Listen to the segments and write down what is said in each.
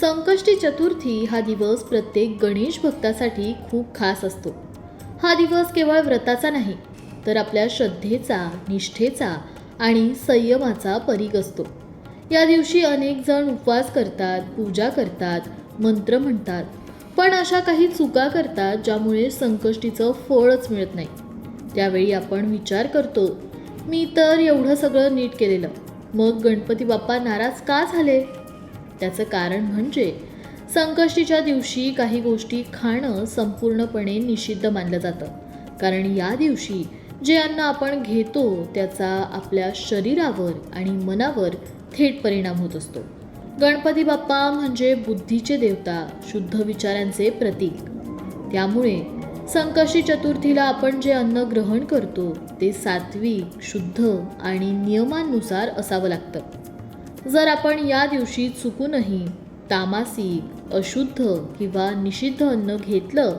संकष्टी चतुर्थी हा दिवस प्रत्येक गणेश भक्तासाठी खूप खास असतो. हा दिवस केवळ व्रताचा नाही तर आपल्या श्रद्धेचा निष्ठेचा आणि संयमाचा परीग असतो. या दिवशी अनेक जण उपवास करतात पूजा करतात मंत्र म्हणतात पण अशा काही चुका करतात ज्यामुळे संकष्टीचं फळच मिळत नाही. त्यावेळी आपण विचार करतो मी तर एवढं सगळं नीट केलेलं. मग गणपती बाप्पा नाराज का झाले? त्याचं कारण म्हणजे संकष्टीच्या दिवशी काही गोष्टी खाणं संपूर्णपणे निषिद्ध मानलं जातं. कारण या दिवशी जे अन्न आपण घेतो त्याचा आपल्या शरीरावर आणि मनावर थेट परिणाम होत असतो. गणपती बाप्पा म्हणजे बुद्धीचे देवता शुद्ध विचारांचे प्रतीक. त्यामुळे संकष्टी चतुर्थीला आपण जे अन्न ग्रहण करतो ते सात्विक शुद्ध आणि नियमांनुसार असावं लागतं. जर आपण या दिवशी चुकूनही तामासिक अशुद्ध किंवा निषिद्ध अन्न घेतलं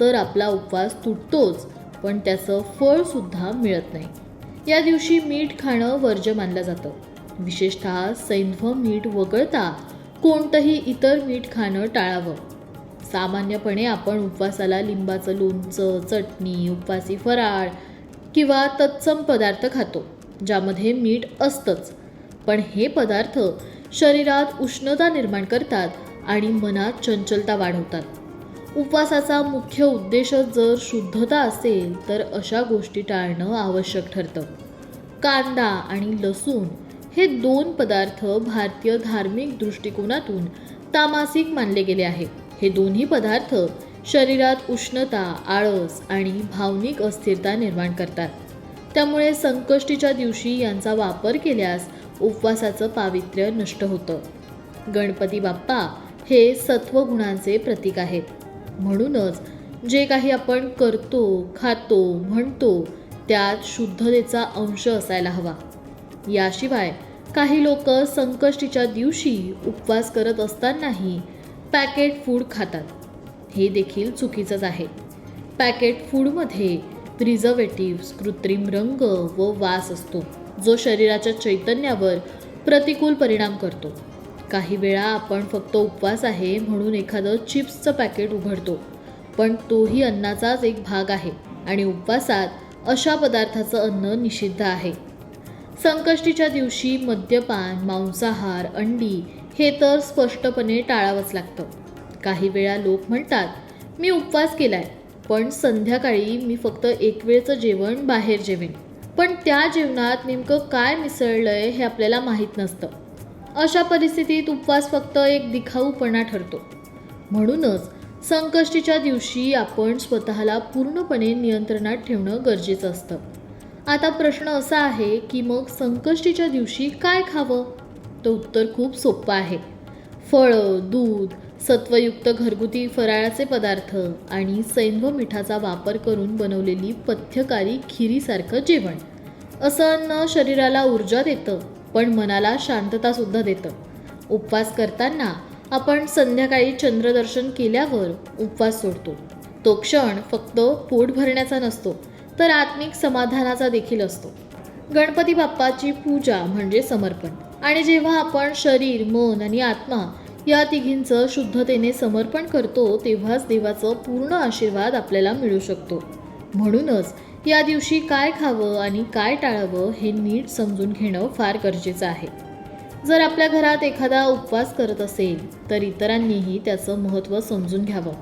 तर आपला उपवास तुटतोच पण त्याचं फळसुद्धा मिळत नाही. या दिवशी मीठ खाणं वर्ज्य मानलं जातं. विशेषतः सैंधव मीठ वगळता कोणतंही इतर मीठ खाणं टाळावं. सामान्यपणे आपण उपवासाला लिंबाचं लोणचं चटणी उपवासी फराळ किंवा तत्सम पदार्थ खातो ज्यामध्ये मीठ असतंच. पण हे पदार्थ शरीरात उष्णता निर्माण करतात आणि मनात चंचलता वाढवतात. उपवासाचा मुख्य उद्देश जर शुद्धता असेल तर अशा गोष्टी टाळणं आवश्यक ठरतं. कांदा आणि लसूण हे दोन पदार्थ भारतीय धार्मिक दृष्टिकोनातून तामासिक मानले गेले आहेत हे दोन्ही पदार्थ शरीरात उष्णता आळस आणि भावनिक अस्थिरता निर्माण करतात. त्यामुळे संकष्टीच्या दिवशी यांचा वापर केल्यास उपवासाचं पावित्र्य नष्ट होतं. गणपती बाप्पा हे सत्वगुणांचे प्रतीक आहेत. म्हणूनच जे काही आपण करतो खातो म्हणतो त्यात शुद्धतेचा अंश असायला हवा. याशिवाय काही लोक संकष्टीच्या दिवशी उपवास करत असतानाही पॅकेट फूड खातात. हे देखील चुकीचंच आहे. पॅकेट फूडमध्ये प्रिझर्वेटिव्स कृत्रिम रंग व वास असतो. जो शरीराच्या चैतन्यावर प्रतिकूल परिणाम करतो. काही वेळा आपण फक्त उपवास आहे म्हणून एखादं चिप्सचं पॅकेट उघडतो पण तोही अन्नाचाच एक भाग आहे आणि उपवासात अशा पदार्थाचं अन्न निषिद्ध आहे. संकष्टीच्या दिवशी मद्यपान मांसाहार अंडी हे तर स्पष्टपणे टाळावंच लागतं. काही वेळा लोक म्हणतात मी उपवास केलाय पण संध्याकाळी मी फक्त एक वेळचं जेवण बाहेर जेवेन. पण त्या जीवनात नेमकं काय मिसळलं आहे हे आपल्याला माहीत नसतं. अशा परिस्थितीत उपवास फक्त एक दिखाऊपणा ठरतो. म्हणूनच संकष्टीच्या दिवशी आपण स्वतःला पूर्णपणे नियंत्रणात ठेवणं गरजेचं असतं. आता प्रश्न असा आहे की मग संकष्टीच्या दिवशी काय खावं? तर उत्तर खूप सोपं आहे. फळं दूध सत्वयुक्त घरगुती फराळाचे पदार्थ आणि सैंधव मिठाचा वापर करून बनवलेली पथ्यकारी खिरीसारखं जेवण. असं अन्न शरीराला ऊर्जा देतं पण मनाला शांततासुद्धा देतं. उपवास करताना आपण संध्याकाळी चंद्रदर्शन केल्यावर उपवास सोडतो. तो क्षण फक्त पोट भरण्याचा नसतो तर आत्मिक समाधानाचा देखील असतो. गणपती बाप्पाची पूजा म्हणजे समर्पण. आणि जेव्हा आपण शरीर मन आणि आत्मा या तिघींचं शुद्धतेने समर्पण करतो तेव्हाच देवाचं पूर्ण आशीर्वाद आपल्याला मिळू शकतो. म्हणूनच या दिवशी काय खावं आणि काय टाळावं हे नीट समजून घेणं फार गरजेचं आहे. जर आपल्या घरात एखादा उपवास करत असेल तर इतरांनीही त्याचं महत्त्व समजून घ्यावं.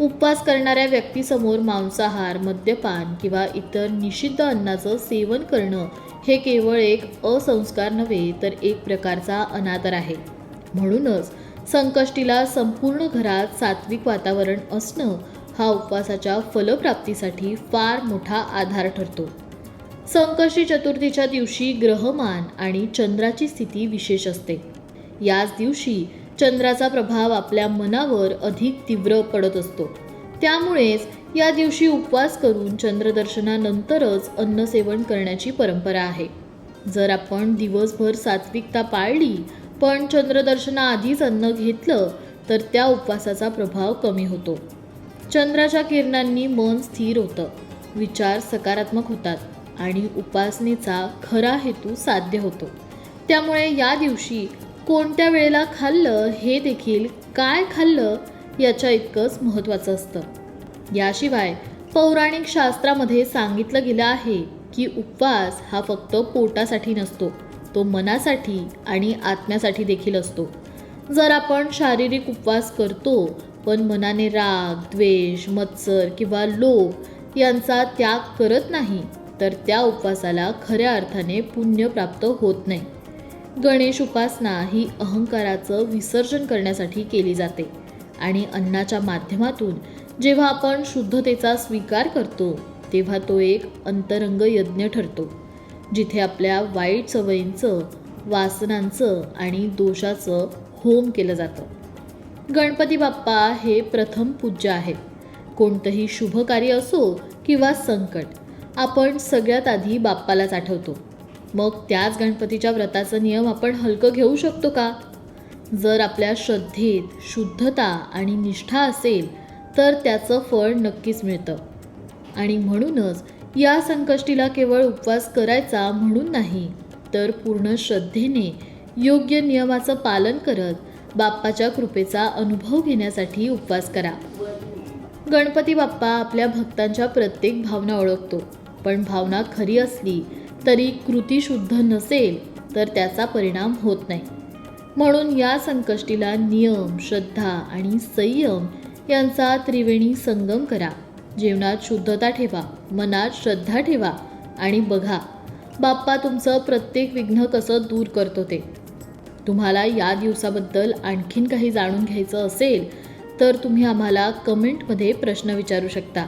उपवास करणाऱ्या व्यक्तीसमोर मांसाहार मद्यपान किंवा इतर निषिद्ध अन्नाचं सेवन करणं हे केवळ एक असंस्कार नव्हे तर एक प्रकारचा अनादर आहे. म्हणूनच संकष्टीला संपूर्ण घरात सात्विक वातावरण असणं हा उपवासाच्या फलप्राप्तीसाठी फार मोठा आधार ठरतो. संकष्टी चतुर्थीच्या दिवशी ग्रहमान आणि चंद्राची स्थिती विशेष असते. याच दिवशी चंद्राचा प्रभाव आपल्या मनावर अधिक तीव्र पडत असतो. त्यामुळेच या दिवशी उपवास करून चंद्रदर्शनानंतरच अन्नसेवन करण्याची परंपरा आहे. जर आपण दिवसभर सात्विकता पाळली पण चंद्रदर्शनाआधीच अन्न घेतलं तर त्या उपवासाचा प्रभाव कमी होतो. चंद्राच्या किरणांनी मन स्थिर होतं विचार सकारात्मक होतात आणि उपासनेचा खरा हेतू साध्य होतो. त्यामुळे या दिवशी कोणत्या वेळेला खाल्लं हे देखील काय खाल्लं याच्या इतकंच महत्त्वाचं असतं. याशिवाय पौराणिक शास्त्रामध्ये सांगितलं गेलं आहे की उपवास हा फक्त पोटासाठी नसतो तो मनासाठी आणि आत्म्यासाठी देखील असतो. जर आपण शारीरिक उपवास करतो पण मनाने राग द्वेष मत्सर किंवा लोभ यांचा त्याग करत नाही तर त्या उपवासाला खऱ्या अर्थाने पुण्य प्राप्त होत नाही. गणेश उपासना ही अहंकाराचं विसर्जन करण्यासाठी केली जाते आणि अन्नाच्या माध्यमातून जेव्हा आपण शुद्धतेचा स्वीकार करतो तेव्हा तो एक अंतरंग यज्ञ ठरतो. जिथे आपल्या वाईट सवयींचं वासनांचं आणि दोषाचं होम केलं जातं. गणपती बाप्पा हे प्रथम पूज्य आहे. कोणतंही शुभ कार्य असो किंवा संकट आपण सगळ्यात आधी बाप्पालाच आठवतो. मग त्याच गणपतीच्या व्रताचं नियम आपण हलकं घेऊ शकतो का? जर आपल्या श्रद्धेत शुद्धता आणि निष्ठा असेल तर त्याचं फळ नक्कीच मिळतं. आणि म्हणूनच या संकष्टीला केवळ उपवास करायचा म्हणून नाही तर पूर्ण श्रद्धेने योग्य नियमाचं पालन करत बाप्पाच्या कृपेचा अनुभव घेण्यासाठी उपवास करा. गणपती बाप्पा आपल्या भक्तांच्या प्रत्येक भावना ओळखतो पण भावना खरी असली तरी कृती शुद्ध नसेल तर त्याचा परिणाम होत नाही. म्हणून या संकष्टीला नियम श्रद्धा आणि संयम यांचा त्रिवेणी संगम करा. जीवनात शुद्धता ठेवा मनात श्रद्धा ठेवा आणि बघा बाप्पा तुमचं प्रत्येक विघ्न कसं दूर करतो ते. तुम्हाला या दिवसाबद्दल आणखीन काही जाणून घ्यायचं असेल तर तुम्ही आम्हाला कमेंटमध्ये प्रश्न विचारू शकता.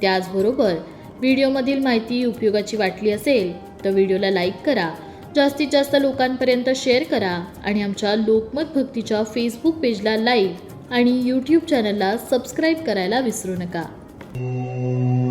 त्याचबरोबर व्हिडिओमधील माहिती उपयोगाची वाटली असेल तर व्हिडिओला लाईक करा जास्तीत जास्त लोकांपर्यंत शेअर करा आणि आमच्या लोकमत भक्तीच्या फेसबुक पेजला लाईक आणि यूट्यूब चॅनलला सबस्क्राईब करायला विसरू नका. Thank you.